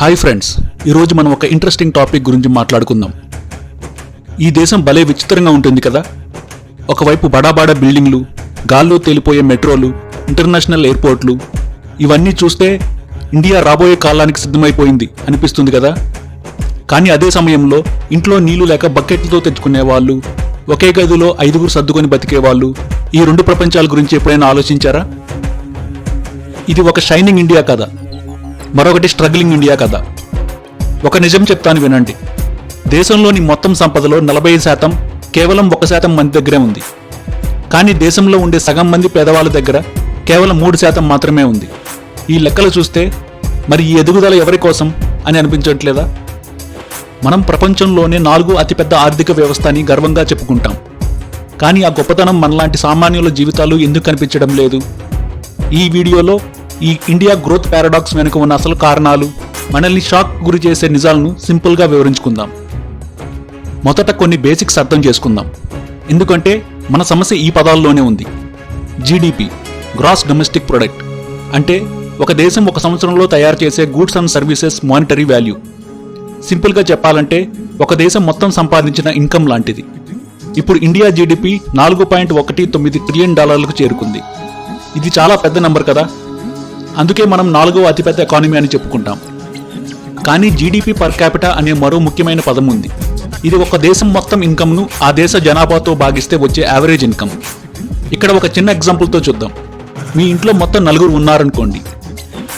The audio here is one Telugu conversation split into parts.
హాయ్ ఫ్రెండ్స్ ఈరోజు మనం ఒక ఇంట్రెస్టింగ్ టాపిక్ గురించి మాట్లాడుకుందాం. ఈ దేశం భలే విచిత్రంగా ఉంటుంది కదా? ఒకవైపు బడాబాడా బిల్డింగ్లు గాల్లో తేలిపోయే మెట్రోలు ఇంటర్నేషనల్ ఎయిర్పోర్ట్లు ఇవన్నీ చూస్తే ఇండియా రాబోయే కాలానికి సిద్ధమైపోయింది అనిపిస్తుంది కదా? కానీ అదే సమయంలో ఇంట్లో నీళ్ళు లేక బకెట్లతో తెచ్చుకునే వాళ్ళు ఒకే గదిలో ఐదుగురు సర్దుకొని బతికే వాళ్ళు ఈ రెండు ప్రపంచాల గురించి ఎప్పుడైనా ఆలోచించారా? ఇది ఒక షైనింగ్ ఇండియా కథ మరొకటి స్ట్రగ్లింగ్ ఇండియా కథ. ఒక నిజం చెప్తాను వినండి. దేశంలోని మొత్తం సంపదలో నలభై శాతం కేవలం ఒక శాతం మంది దగ్గరే ఉంది. కానీ దేశంలో ఉండే సగం మంది పేదవాళ్ళ దగ్గర కేవలం మూడు శాతం మాత్రమే ఉంది. ఈ లెక్కలు చూస్తే మరి ఈ ఎదుగుదల ఎవరి కోసం అని అనిపించట్లేదా? మనం ప్రపంచంలోనే నాలుగు అతిపెద్ద ఆర్థిక వ్యవస్థ అని గర్వంగా చెప్పుకుంటాం. కానీ ఆ గొప్పతనం మనలాంటి సామాన్యుల జీవితాలు ఎందుకు కనిపించడం లేదు? ఈ వీడియోలో ఈ ఇండియా గ్రోత్ పారాడాక్స్ వెనుక ఉన్న అసలు కారణాలు మనల్ని షాక్ గురి చేసే నిజాలను సింపుల్గా వివరించుకుందాం. మొదట కొన్ని బేసిక్స్ అర్థం చేసుకుందాం. ఎందుకంటే మన సమస్య ఈ పదాల్లోనే ఉంది. జీడిపి గ్రాస్ డొమెస్టిక్ ప్రొడక్ట్ అంటే ఒక దేశం ఒక సంవత్సరంలో తయారు చేసే goods and services monetary value. సింపుల్గా చెప్పాలంటే ఒక దేశం మొత్తం సంపాదించిన ఇన్కమ్ లాంటిది. ఇప్పుడు ఇండియా జీడిపి నాలుగు పాయింట్ ఒకటి తొమ్మిది ట్రిలియన్ డాలర్లకు చేరుకుంది. ఇది చాలా పెద్ద నంబర్ కదా. అందుకే మనం నాలుగవ అతిపెద్ద ఎకానమీ అని చెప్పుకుంటాం. కానీ జీడిపి పర్ క్యాపిటా అనే మరో ముఖ్యమైన పదం ఉంది. ఇది ఒక దేశం మొత్తం ఇన్కమ్ను ఆ దేశ జనాభాతో భాగిస్తే వచ్చే యావరేజ్ ఇన్కమ్ ఇక్కడ ఒక చిన్న ఎగ్జాంపుల్తో చూద్దాం. మీ ఇంట్లో మొత్తం నలుగురు ఉన్నారనుకోండి.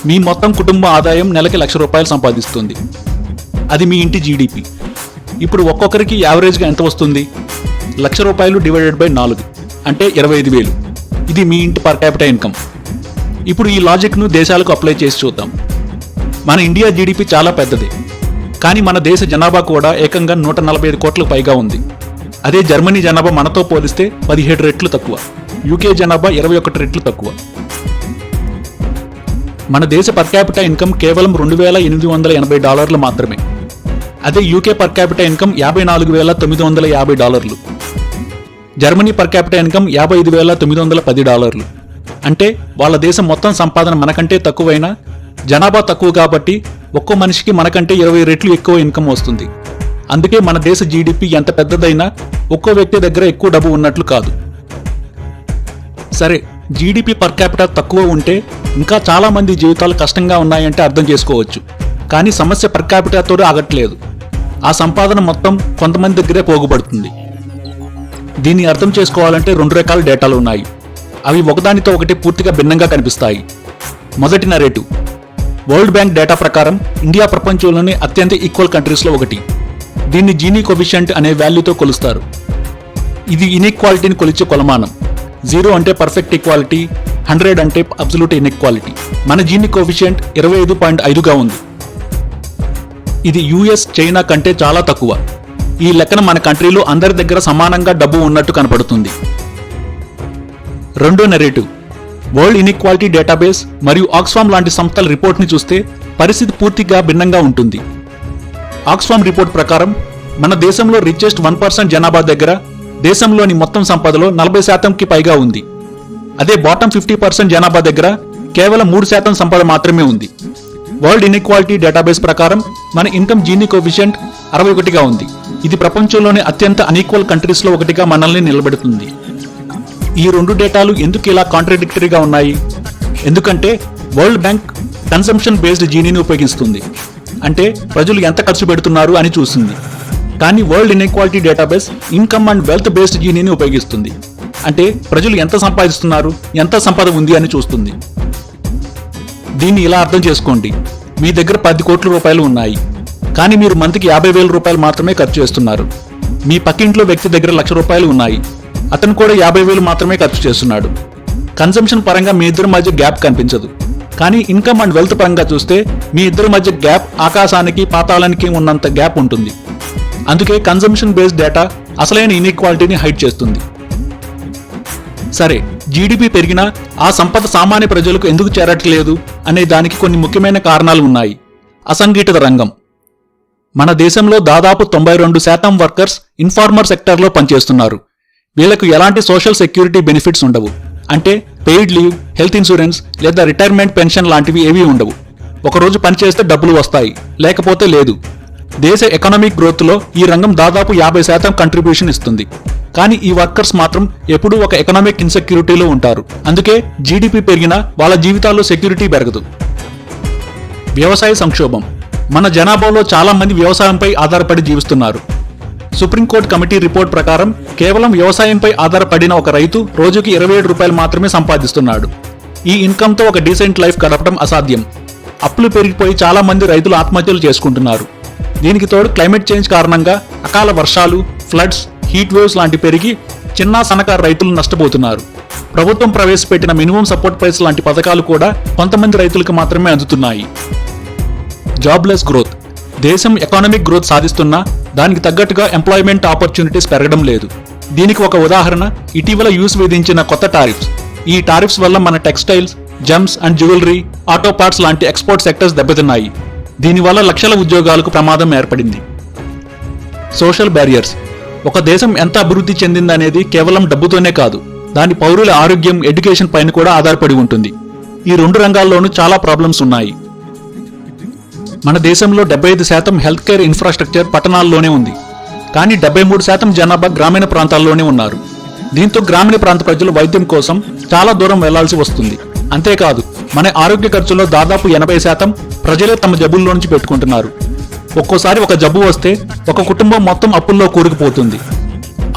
మీ మొత్తం కుటుంబ ఆదాయం నెలకి లక్ష రూపాయలు సంపాదిస్తుంది. అది మీ ఇంటి జీడిపి ఇప్పుడు ఒక్కొక్కరికి యావరేజ్గా ఎంత వస్తుంది? లక్ష రూపాయలు డివైడెడ్ బై నాలుగు అంటే ఇరవై ఐదు వేలు. ఇది మీ ఇంటి పర్ క్యాపిటల్ ఇన్కమ్ ఇప్పుడు ఈ లాజిక్ను దేశాలకు అప్లై చేసి చూద్దాం. మన ఇండియా జీడిపి చాలా పెద్దది. కానీ మన దేశ జనాభా కూడా ఏకంగా నూట నలభై ఐదు కోట్లకు పైగా ఉంది. అదే జర్మనీ జనాభా మనతో పోలిస్తే పదిహేడు రెట్లు తక్కువ. యూకే జనాభా ఇరవై ఒకటి రెట్లు తక్కువ. మన దేశ పర్ క్యాపిటల్ ఇన్కమ్ కేవలం రెండు వేల ఎనిమిది వందల ఎనభై డాలర్లు మాత్రమే. అదే యూకే పర్ క్యాపిటల్ ఇన్కమ్ యాభై నాలుగు వేల తొమ్మిది వందల యాభై డాలర్లు. జర్మనీ పర్ క్యాపిటల్ ఇన్కమ్ యాభై ఐదు వేల తొమ్మిది వందల పది డాలర్లు. అంటే వాళ్ళ దేశం మొత్తం సంపాదన మనకంటే తక్కువైనా జనాభా తక్కువ కాబట్టి ఒక్కో మనిషికి మనకంటే ఇరవై రెట్లు ఎక్కువ ఇన్కమ్ వస్తుంది. అందుకే మన దేశ జీడిపి ఎంత పెద్దదైనా ఒక్కో వ్యక్తి దగ్గర ఎక్కువ డబ్బు ఉన్నట్లు కాదు. సరే జీడిపి పర్ క్యాపిటల్ తక్కువ ఉంటే ఇంకా చాలామంది జీవితాలు కష్టంగా ఉన్నాయంటే అర్థం చేసుకోవచ్చు. కానీ సమస్య పర్ క్యాపిటల్తో ఆగట్లేదు. ఆ సంపాదన మొత్తం కొంతమంది దగ్గరే పోగుపడుతుంది దీన్ని అర్థం చేసుకోవాలంటే రెండు రకాల డేటాలు ఉన్నాయి. అవి ఒకదానితో ఒకటి పూర్తిగా భిన్నంగా కనిపిస్తాయి. మొదటి నరేటివ్ వరల్డ్ బ్యాంక్ డేటా ప్రకారం ఇండియా ప్రపంచంలోని అత్యంత ఈక్వల్ కంట్రీస్లో ఒకటి. దీన్ని జీనీ కొఫిషియంట్ అనే వాల్యూతో కొలుస్తారు. ఇది ఇన్ఈక్వాలిటీని కొలిచే కొలమానం. జీరో అంటే పర్ఫెక్ట్ ఈక్వాలిటీ హండ్రెడ్ అంటే అబ్సల్యూట్ ఇన్ఈక్వాలిటీ మన జీని కోఫిషియంట్ ఇరవై ఐదు పాయింట్ ఐదుగా ఉంది. ఇది యుఎస్ చైనా కంటే చాలా తక్కువ. ఈ లెక్కన మన కంట్రీలో అందరి దగ్గర సమానంగా డబ్బు ఉన్నట్టు కనపడుతుంది. రెండో నెరేటివ్ వరల్డ్ ఇన్ఈక్వాలిటీ డేటాబేస్ మరియు ఆక్స్ఫామ్ లాంటి సంస్థల రిపోర్ట్ని చూస్తే పరిస్థితి పూర్తిగా భిన్నంగా ఉంటుంది. ఆక్స్ఫామ్ రిపోర్ట్ ప్రకారం మన దేశంలో రిచెస్ట్ వన్ పర్సెంట్ జనాభా దగ్గర దేశంలోని మొత్తం సంపదలో నలభై శాతంకి పైగా ఉంది. అదే బాటమ్ ఫిఫ్టీ పర్సెంట్ జనాభా దగ్గర కేవలం మూడు శాతం సంపద మాత్రమే ఉంది. వరల్డ్ ఇన్ఈక్వాలిటీ డేటాబేస్ ప్రకారం మన ఇన్కమ్ జీనీ కోఫిషియంట్ అరవై ఒకటిగా ఉంది. ఇది ప్రపంచంలోని అత్యంత అన్ఈక్వల్ కంట్రీస్లో ఒకటిగా మనల్ని నిలబెడుతుంది. ఈ రెండు డేటాలు ఎందుకు ఇలా కాంట్రడిక్టరీగా ఉన్నాయి? ఎందుకంటే వరల్డ్ బ్యాంక్ కన్సంప్షన్ బేస్డ్ జీనీని ఉపయోగిస్తుంది. అంటే ప్రజలు ఎంత ఖర్చు పెడుతున్నారు అని చూస్తుంది. కానీ world inequality database income and wealth based జీనీని ఉపయోగిస్తుంది. అంటే ప్రజలు ఎంత సంపాదిస్తున్నారు ఎంత సంపద ఉంది అని చూస్తుంది. దీన్ని ఇలా అర్థం చేసుకోండి. మీ దగ్గర పది కోట్ల రూపాయలు ఉన్నాయి. కానీ మీరు మంత్కి యాభై వేల రూపాయలు మాత్రమే ఖర్చు చేస్తున్నారు. మీ పక్కింట్లో వ్యక్తి దగ్గర లక్ష రూపాయలు ఉన్నాయి. అతను కూడా యాభై వేలు మాత్రమే ఖర్చు చేస్తున్నాడు. కన్సంప్షన్ పరంగా మీ ఇద్దరి మధ్య గ్యాప్ కనిపించదు. కానీ ఇన్కమ్ అండ్ వెల్త్ పరంగా చూస్తే మీ ఇద్దరి మధ్య గ్యాప్ ఆకాశానికి పాతాళానికి ఉన్నంత గ్యాప్ ఉంటుంది. అందుకే కన్సంప్షన్ బేస్డ్ డేటా అసలైన ఇన్ఈక్వాలిటీని హైడ్ చేస్తుంది. సరే జీడిపి పెరిగినా ఆ సంపద సామాన్య ప్రజలకు ఎందుకు చేరట్లేదు అనే దానికి కొన్ని ముఖ్యమైన కారణాలు ఉన్నాయి. అసంఘటిత రంగం. మన దేశంలో దాదాపు తొంభై రెండు శాతం వర్కర్స్ ఇన్ఫార్మర్ సెక్టార్లో పనిచేస్తున్నారు. వీళ్ళకు ఎలాంటి సోషల్ సెక్యూరిటీ బెనిఫిట్స్ ఉండవు. అంటే పెయిడ్ లీవ్ హెల్త్ ఇన్సూరెన్స్ లేదా రిటైర్మెంట్ పెన్షన్ లాంటివి ఏవీ ఉండవు. ఒకరోజు పనిచేస్తే డబ్బులు వస్తాయి లేకపోతే లేదు. దేశ ఎకనామిక్ గ్రోత్లో ఈ రంగం దాదాపు యాభై శాతం కంట్రిబ్యూషన్ ఇస్తుంది. కానీ ఈ వర్కర్స్ మాత్రం ఎప్పుడూ ఒక ఎకనామిక్ ఇన్సెక్యూరిటీలో ఉంటారు. అందుకే జీడిపి పెరిగినా వాళ్ళ జీవితాల్లో సెక్యూరిటీ పెరగదు. వ్యవసాయ సంక్షోభం. మన జనాభాలో చాలామంది వ్యవసాయంపై ఆధారపడి జీవిస్తున్నారు. సుప్రీంకోర్టు కమిటీ రిపోర్ట్ ప్రకారం కేవలం వ్యవసాయంపై ఆధారపడిన ఒక రైతు రోజుకి ఇరవై ఏడు రూపాయలు మాత్రమే సంపాదిస్తున్నాడు. ఈ ఇన్కంతో ఒక డీసెంట్ లైఫ్ గడపడం అసాధ్యం. అప్పులు పెరిగిపోయి చాలా మంది రైతులు ఆత్మహత్యలు చేసుకుంటున్నారు. దీనికి తోడు క్లైమేట్ చేంజ్ కారణంగా అకాల వర్షాలు ఫ్లడ్స్ హీట్ వేవ్స్ లాంటి పెరిగి చిన్న సన్నకారు రైతులు నష్టపోతున్నారు. ప్రభుత్వం ప్రవేశపెట్టిన మినిమం సపోర్ట్ ప్రైస్ లాంటి పథకాలు కూడా కొంతమంది రైతులకు మాత్రమే అందుతున్నాయి. Jobless growth. దేశం ఎకానమిక్ గ్రోత్ సాధిస్తున్నా దానికి తగ్గట్టుగా ఎంప్లాయ్మెంట్ ఆపర్చునిటీస్ పెరగడం లేదు. దీనికి ఒక ఉదాహరణ ఇటీవల యూస్ విధించిన కొత్త టారిఫ్స్. ఈ టారిఫ్స్ వల్ల మన textiles gems and jewellery auto parts లాంటి ఎక్స్పోర్ట్ సెక్టర్స్ దెబ్బతిన్నాయి. దీనివల్ల లక్షల ఉద్యోగాలకు ప్రమాదం ఏర్పడింది. Social barriers. ఒక దేశం ఎంత అభివృద్ధి చెందిందనేది కేవలం డబ్బుతోనే కాదు దాని పౌరుల ఆరోగ్యం ఎడ్యుకేషన్ పైన కూడా ఆధారపడి ఉంటుంది. ఈ రెండు రంగాల్లోనూ చాలా ప్రాబ్లమ్స్ ఉన్నాయి. మన దేశంలో డెబ్బై ఐదు శాతం హెల్త్ కేర్ ఇన్ఫ్రాస్ట్రక్చర్ పట్టణాల్లోనే ఉంది. కానీ డెబ్బై మూడు శాతం జనాభా గ్రామీణ ప్రాంతాల్లోనే ఉన్నారు. దీంతో గ్రామీణ ప్రాంత ప్రజలు వైద్యం కోసం చాలా దూరం వెళ్ళాల్సి వస్తుంది. అంతేకాదు మన ఆరోగ్య ఖర్చులో దాదాపు ఎనభై శాతం ప్రజలే తమ జబ్బుల్లో నుంచి పెట్టుకుంటున్నారు. ఒక్కోసారి ఒక జబ్బు వస్తే ఒక కుటుంబం మొత్తం అప్పుల్లో కూరుకుపోతుంది.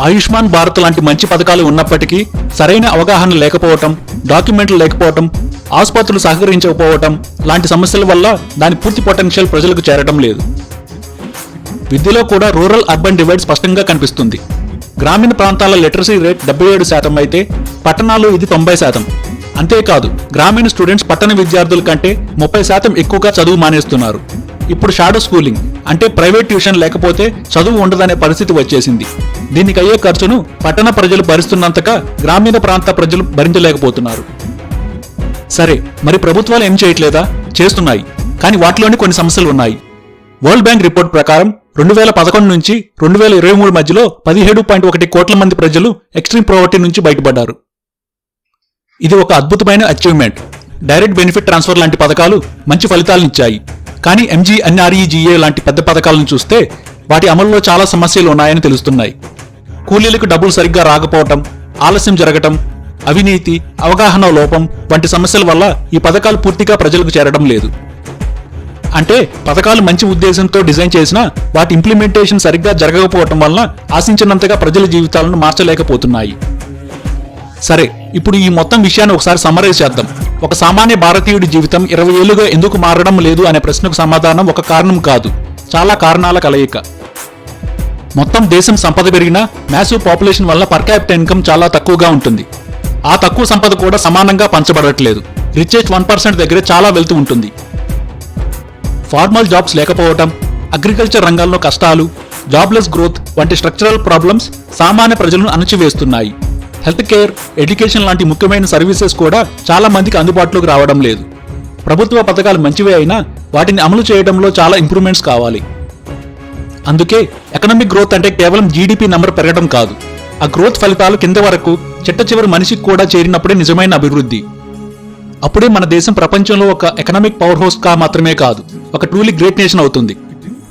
ఆయుష్మాన్ భారత్ లాంటి మంచి పథకాలు ఉన్నప్పటికీ సరైన అవగాహన లేకపోవటం డాక్యుమెంట్లు లేకపోవటం ఆసుపత్రులు సహకరించకపోవటం లాంటి సమస్యల వల్ల దాని పూర్తి పొటెన్షియల్ ప్రజలకు చేరడం లేదు. విద్యలో కూడా రూరల్ అర్బన్ డివైడ్ స్పష్టంగా కనిపిస్తుంది. గ్రామీణ ప్రాంతాల లిటరసీ రేట్ డెబ్బై ఏడు శాతం అయితే పట్టణాల్లో ఇది తొంభై శాతం. అంతేకాదు గ్రామీణ స్టూడెంట్స్ పట్టణ విద్యార్థుల కంటే ముప్పై శాతం ఎక్కువగా చదువు మానేస్తున్నారు. ఇప్పుడు షాడో స్కూలింగ్ అంటే ప్రైవేట్ ట్యూషన్ లేకపోతే చదువు ఉండదనే పరిస్థితి వచ్చేసింది. దీనికి అయ్యే ఖర్చును పట్టణ ప్రజలు భరిస్తున్నంతగా గ్రామీణ ప్రాంత ప్రజలు భరించలేకపోతున్నారు. సరే మరి ప్రభుత్వాలు ఏం చేయట్లేదా? చేస్తున్నాయి. కానీ వాటిలోని కొన్ని సమస్యలు ఉన్నాయి. వరల్డ్ బ్యాంక్ రిపోర్ట్ ప్రకారం రెండు వేల పదకొండు నుంచి రెండు వేల ఇరవై మూడు మధ్యలో పదిహేడు పాయింట్ ఒకటి కోట్ల మంది ప్రజలు ఎక్స్ట్రీమ్ ప్రావర్టీ నుంచి బయటపడ్డారు. ఇది ఒక అద్భుతమైన అచీవ్మెంట్. డైరెక్ట్ బెనిఫిట్ ట్రాన్స్ఫర్ లాంటి పథకాలు మంచి ఫలితాలను ఇచ్చాయి. కానీ ఎంజీ ఎన్ఆర్ఈజీఏ లాంటి పెద్ద పథకాలను చూస్తే వాటి అమలులో చాలా సమస్యలు ఉన్నాయని తెలుస్తున్నాయి. కూలీలకు డబ్బులు సరిగ్గా రాకపోవటం ఆలస్యం జరగటం అవినీతి అవగాహన లోపం వంటి సమస్యల వల్ల ఈ పథకాలు పూర్తిగా ప్రజలకు చేరడం లేదు. అంటే పథకాలు మంచి ఉద్దేశంతో డిజైన్ చేసినా వాటి ఇంప్లిమెంటేషన్ సరిగ్గా జరగకపోవటం వలన ఆశించినంతగా ప్రజల జీవితాలను మార్చలేకపోతున్నాయి. సరే ఇప్పుడు ఈ మొత్తం విషయాన్ని ఒకసారి సమరైజ్ చేద్దాం. ఒక సామాన్య భారతీయుడి జీవితం ఇరవై ఏళ్ళుగా ఎందుకు మారడం లేదు అనే ప్రశ్నకు సమాధానం ఒక కారణం కాదు. చాలా కారణాల కలయిక. మొత్తం దేశం సంపద పెరిగినా మ్యాసివ్ పాపులేషన్ వల్ల పర్ క్యాపిటల్ ఇన్కమ్ చాలా తక్కువగా ఉంటుంది. ఆ తక్కువ సంపద కూడా సమానంగా పంచబడట్లేదు. రిచెస్ట్ వన్ పర్సెంట్ దగ్గరే చాలా వెళ్తూ ఉంటుంది. ఫార్మల్ జాబ్స్ లేకపోవటం అగ్రికల్చర్ రంగాల్లో కష్టాలు జాబ్లెస్ గ్రోత్ వంటి స్ట్రక్చరల్ ప్రాబ్లమ్స్ సామాన్య ప్రజలను అణచివేస్తున్నాయి. హెల్త్ కేర్ ఎడ్యుకేషన్ లాంటి ముఖ్యమైన సర్వీసెస్ కూడా చాలా మందికి అందుబాటులోకి రావడం లేదు. ప్రభుత్వ పథకాలు మంచివే అయినా వాటిని అమలు చేయడంలో చాలా ఇంప్రూవ్మెంట్స్ కావాలి. అందుకే ఎకనామిక్ గ్రోత్ అంటే కేవలం జీడిపి నంబర్ పెరగడం కాదు. ఆ గ్రోత్ ఫలితాలు కింద వరకు చిట్ట చివరి మనిషికి కూడా చేరినప్పుడే నిజమైన అభివృద్ధి. అప్పుడే మన దేశం ప్రపంచంలో ఒక ఎకనామిక్ పవర్ హౌస్ కా మాత్రమే కాదు ఒక ట్రూలీ గ్రేట్ నేషన్ అవుతుంది.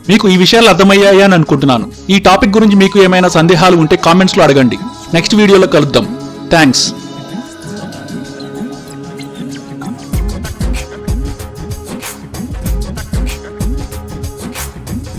మీకు ఈ విషయాలు అర్థమయ్యాయి అని అనుకుంటున్నాను. ఈ టాపిక్ గురించి మీకు ఏమైనా సందేహాలు ఉంటే కామెంట్స్లో అడగండి. నెక్స్ట్ వీడియోలో కలుద్దాం. థ్యాంక్స్